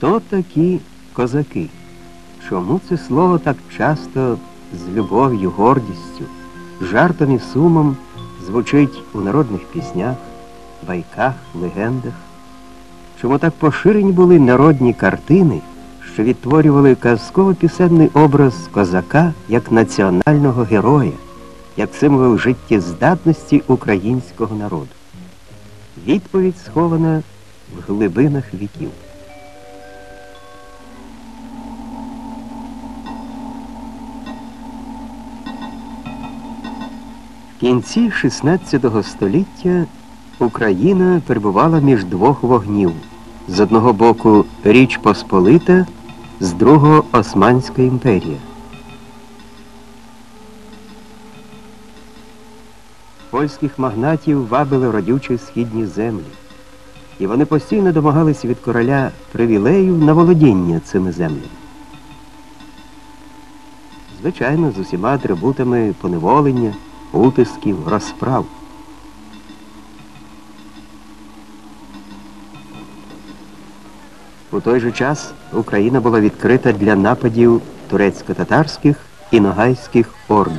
Хто такі козаки? Чому це слово так часто з любов'ю, гордістю, жартом і сумом звучить у народних піснях, байках, легендах? Чому так поширені були народні картини, що відтворювали казково-пісенний образ козака як національного героя, як символ життєздатності українського народу? Відповідь схована в глибинах віків. Кінці XVI століття Україна перебувала між двох вогнів. З одного боку Річ Посполита, з другого Османська імперія. Польських магнатів вабили родючі східні землі, і вони постійно домагались від короля привілеїв на володіння цими землями. Звичайно, з усіма атрибутами поневолення, утисків, розправ. У той же час Україна була відкрита для нападів турецько-татарських і ногайських орд.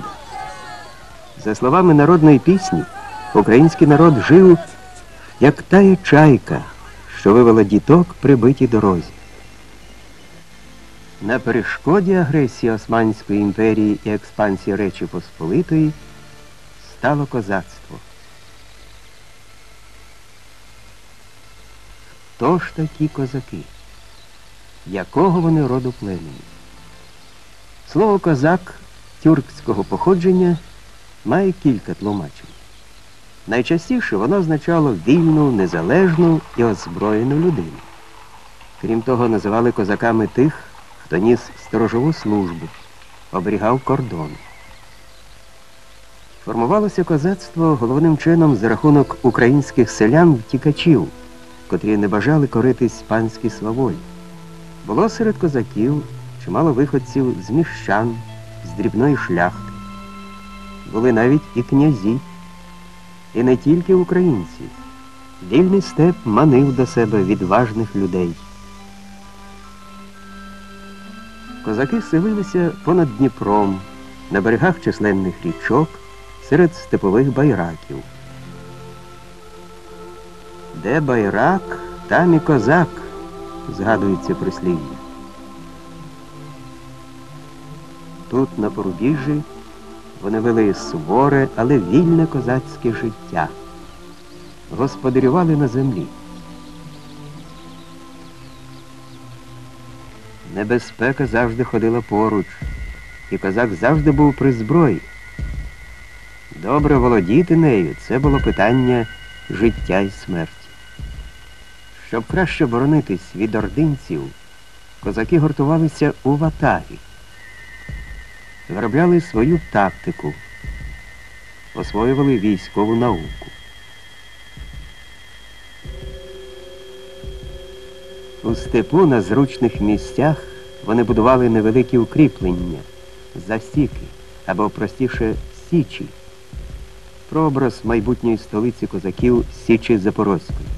За словами народної пісні, український народ жив, як тая чайка, що вивела діток при битій дорозі. На перешкоді агресії Османської імперії і експансії Речі Посполитої стало козацтво. Хто ж такі козаки? Якого вони роду племені? Слово козак тюркського походження має кілька тлумачень. Найчастіше воно означало вільну, незалежну і озброєну людину. Крім того, називали козаками тих, хто ніс сторожову службу, оберігав кордон. Формувалося козацтво головним чином за рахунок українських селян-втікачів, котрі не бажали коритись панській сваволі. Було серед козаків чимало виходців з міщан, з дрібної шляхти. Були навіть і князі, і не тільки українці. Вільний степ манив до себе відважних людей. Козаки селилися понад Дніпром, на берегах численних річок, серед степових байраків. Де байрак, там і козак, згадується прислів'я. Тут, на порубіжжі, вони вели суворе, але вільне козацьке життя. Господарювали на землі. Небезпека завжди ходила поруч, і козак завжди був при зброї. Добре володіти нею це було питання життя і смерті. Щоб краще боронитись від ординців, козаки гуртувалися у ватаги, виробляли свою тактику, освоювали військову науку. У степу на зручних місцях вони будували невеликі укріплення, засіки або простіше січі, прообраз майбутньої столиці козаків Січі Запорозької.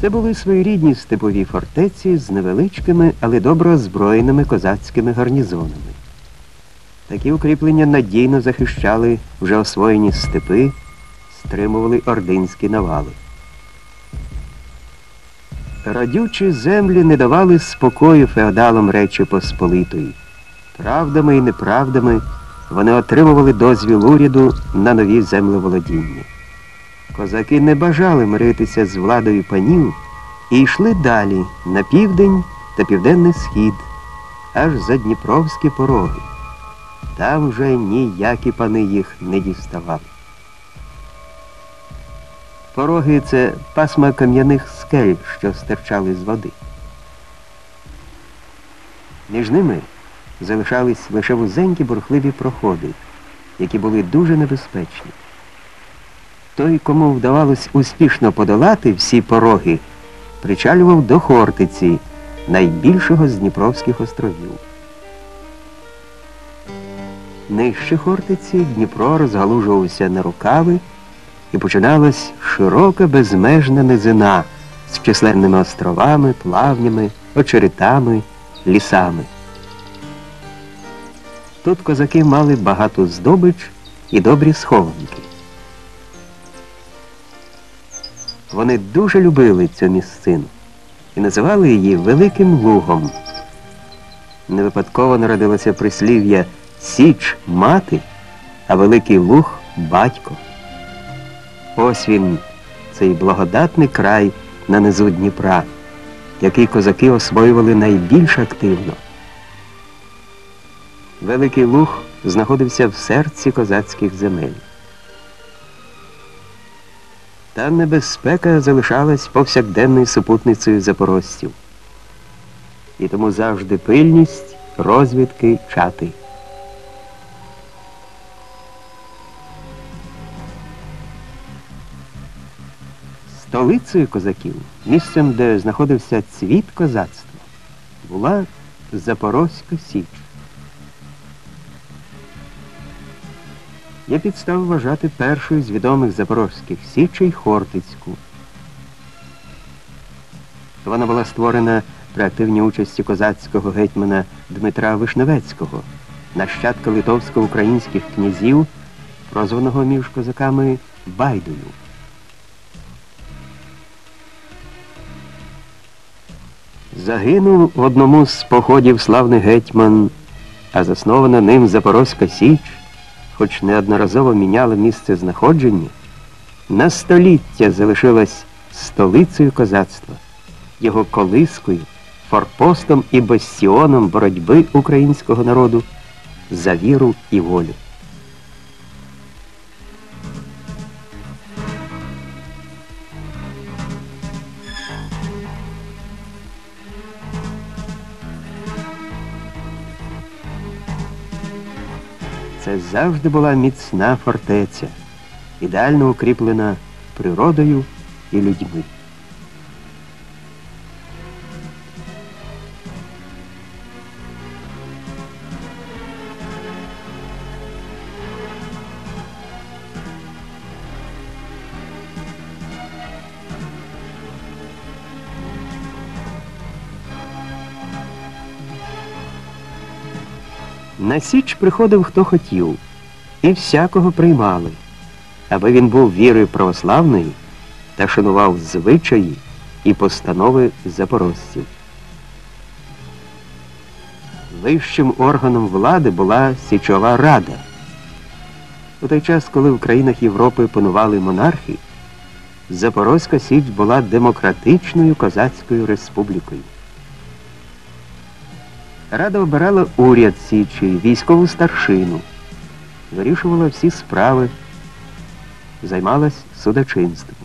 Це були своєрідні степові фортеці з невеличкими, але добре озброєними козацькими гарнізонами. Такі укріплення надійно захищали вже освоєні степи, стримували ординські навали. Радючі землі не давали спокою феодалам Речі Посполитої. Правдами і неправдами вони отримували дозвіл уряду на нові землеволодіння. Козаки не бажали миритися з владою панів і йшли далі на південь та південний схід, аж за Дніпровські пороги. Там вже ніякі пани їх не діставали. Пороги це пасма кам'яних скель, що стирчали з води. Між ними залишались лише вузенькі бурхливі проходи, які були дуже небезпечні. Той, кому вдавалось успішно подолати всі пороги, причалював до Хортиці, найбільшого з Дніпровських островів. Нижче Хортиці Дніпро розгалужувався на рукави і починалась широка безмежна низина з численними островами, плавнями, очеретами, лісами. Тут козаки мали багату здобич і добрі схованки. Вони дуже любили цю місцину і називали її Великим Лугом. Не випадково народилося прислів'я Січ мати, а Великий Луг батько. Ось він, цей благодатний край на низу Дніпра, який козаки освоювали найбільш активно. Великий Луг знаходився в серці козацьких земель. Та небезпека залишалась повсякденною супутницею запорожців. І тому завжди пильність, розвідки, чати. Столицею козаків, місцем, де знаходився цвіт козацтва, була Запорозька Січ. Є підстав вважати першою з відомих запорозьких січей Хортицьку. Вона була створена при активній участі козацького гетьмана Дмитра Вишневецького, нащадка литовсько-українських князів, прозваного між козаками Байдою. Загинув в одному з походів славний гетьман, а заснована ним Запорозька Січ хоч неодноразово міняла місце знаходження, на століття залишилась столицею козацтва, його колискою, форпостом і бастіоном боротьби українського народу за віру і волю. Це завжди була міцна фортеця, ідеально укріплена природою і людьми. На Січ приходив хто хотів, і всякого приймали, аби він був вірою православної та шанував звичаї і постанови запорожців. Вищим органом влади була Січова Рада. У той час, коли в країнах Європи панували монархи, Запорозька Січ була демократичною козацькою республікою. Рада обирала уряд Січі, військову старшину, вирішувала всі справи, займалась судочинством.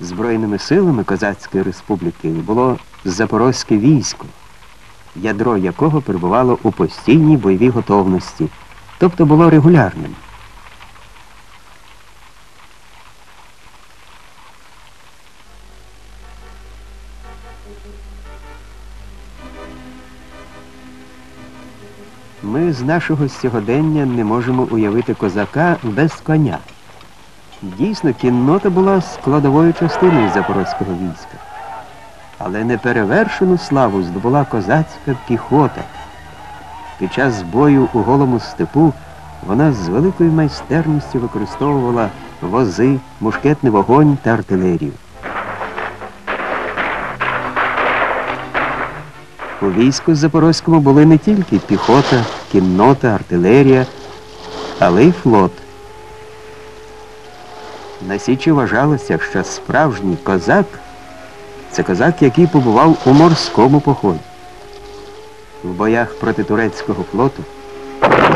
Збройними силами Козацької республіки було Запорозьке військо, ядро якого перебувало у постійній бойовій готовності тобто було регулярним. Ми з нашого сьогодення не можемо уявити козака без коня. Дійсно, кіннота була складовою частиною запорозького війська. Але неперевершену славу здобула козацька піхота. Під час бою у голому степу вона з великою майстерністю використовувала вози, мушкетний вогонь та артилерію. У війську Запорозькому були не тільки піхота, кіннота, артилерія, але й флот. На Січі вважалося, що справжній козак це козак, який побував у морському поході. В боях проти турецького флоту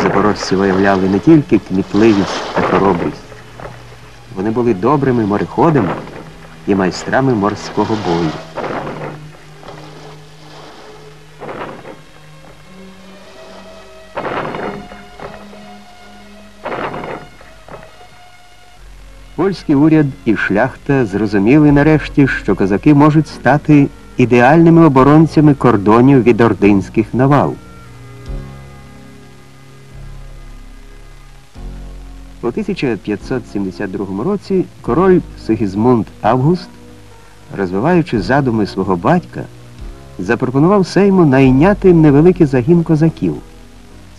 запорожці виявляли не тільки кмітливість та хоробрість. Вони були добрими мореходами і майстрами морського бою. Польський уряд і шляхта зрозуміли нарешті, що козаки можуть стати ідеальними оборонцями кордонів від ординських навал. У 1572 році король Сигізмунд Август, розвиваючи задуми свого батька, запропонував Сейму найняти невеликий загін козаків.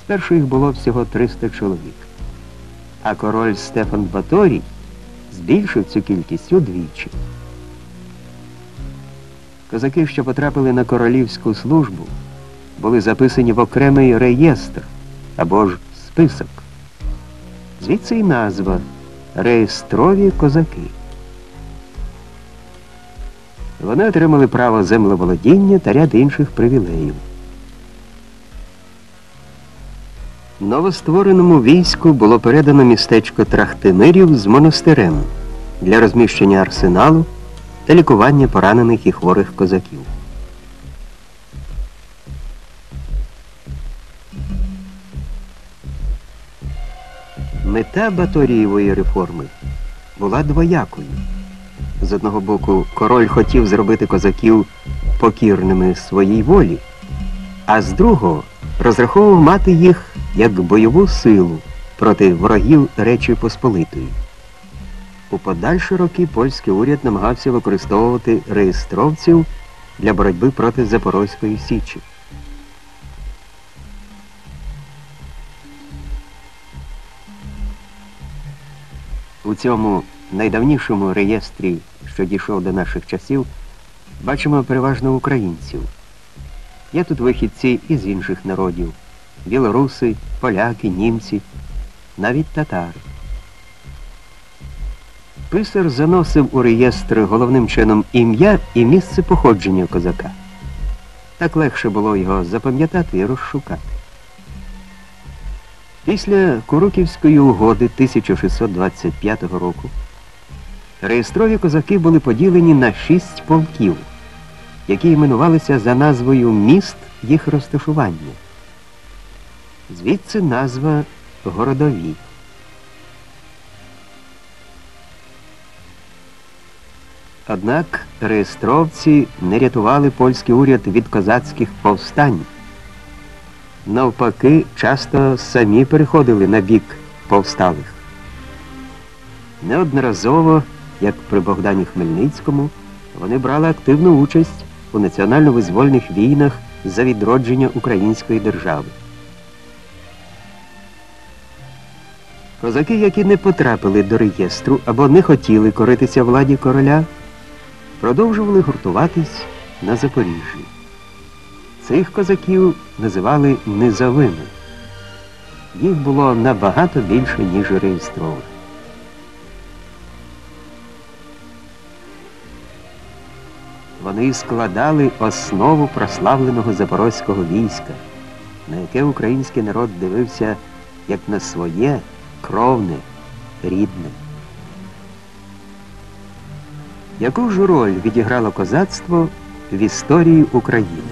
Спершу їх було всього 300 чоловік. А король Стефан Баторій збільшив цю кількість удвічі. Козаки, що потрапили на королівську службу, були записані в окремий реєстр або ж список. Звідси й назва реєстрові козаки. Вони отримали право землеволодіння та ряд інших привілеїв. Новоствореному війську було передано містечко Трахтимирів з монастирем для розміщення арсеналу та лікування поранених і хворих козаків. Мета Баторієвої реформи була двоякою. З одного боку, король хотів зробити козаків покірними своїй волі, а з другого розраховував мати їх як бойову силу проти ворогів Речі Посполитої. У подальші роки польський уряд намагався використовувати реєстровців для боротьби проти Запорозької Січі. У цьому найдавнішому реєстрі, що дійшов до наших часів, бачимо переважно українців. Є тут вихідці із інших народів білоруси, поляки, німці, навіть татари. Писар заносив у реєстр головним чином ім'я і місце походження козака. Так легше було його запам'ятати і розшукати. Після Куруківської угоди 1625 року реєстрові козаки були поділені на шість полків, які іменувалися за назвою міст їх розташування. Звідси назва Городові. Однак реєстровці не рятували польський уряд від козацьких повстань. Навпаки, часто самі переходили на бік повсталих. Неодноразово, як при Богдані Хмельницькому, вони брали активну участь у національно-визвольних війнах за відродження української держави. Козаки, які не потрапили до реєстру або не хотіли коритися владі короля, продовжували гуртуватись на Запоріжжі. Цих козаків називали низовими. Їх було набагато більше, ніж реєстрових. Вони складали основу прославленого запорозького війська, на яке український народ дивився як на своє кровне, рідне. Яку ж роль відіграло козацтво в історії України?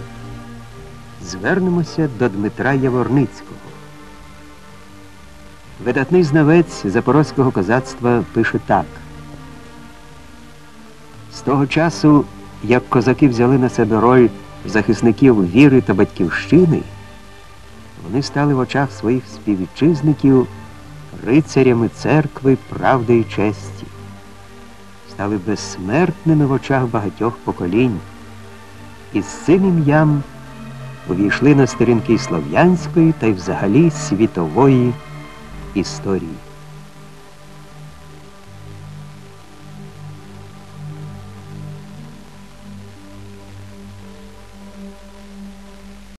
Звернемося до Дмитра Яворницького. Видатний знавець запорозького козацтва пише так. З того часу, як козаки взяли на себе роль захисників віри та батьківщини, вони стали в очах своїх співвітчизників рицарями церкви, правди і честі, стали безсмертними в очах багатьох поколінь, і з цим ім'ям увійшли на сторінки слов'янської та й взагалі світової історії.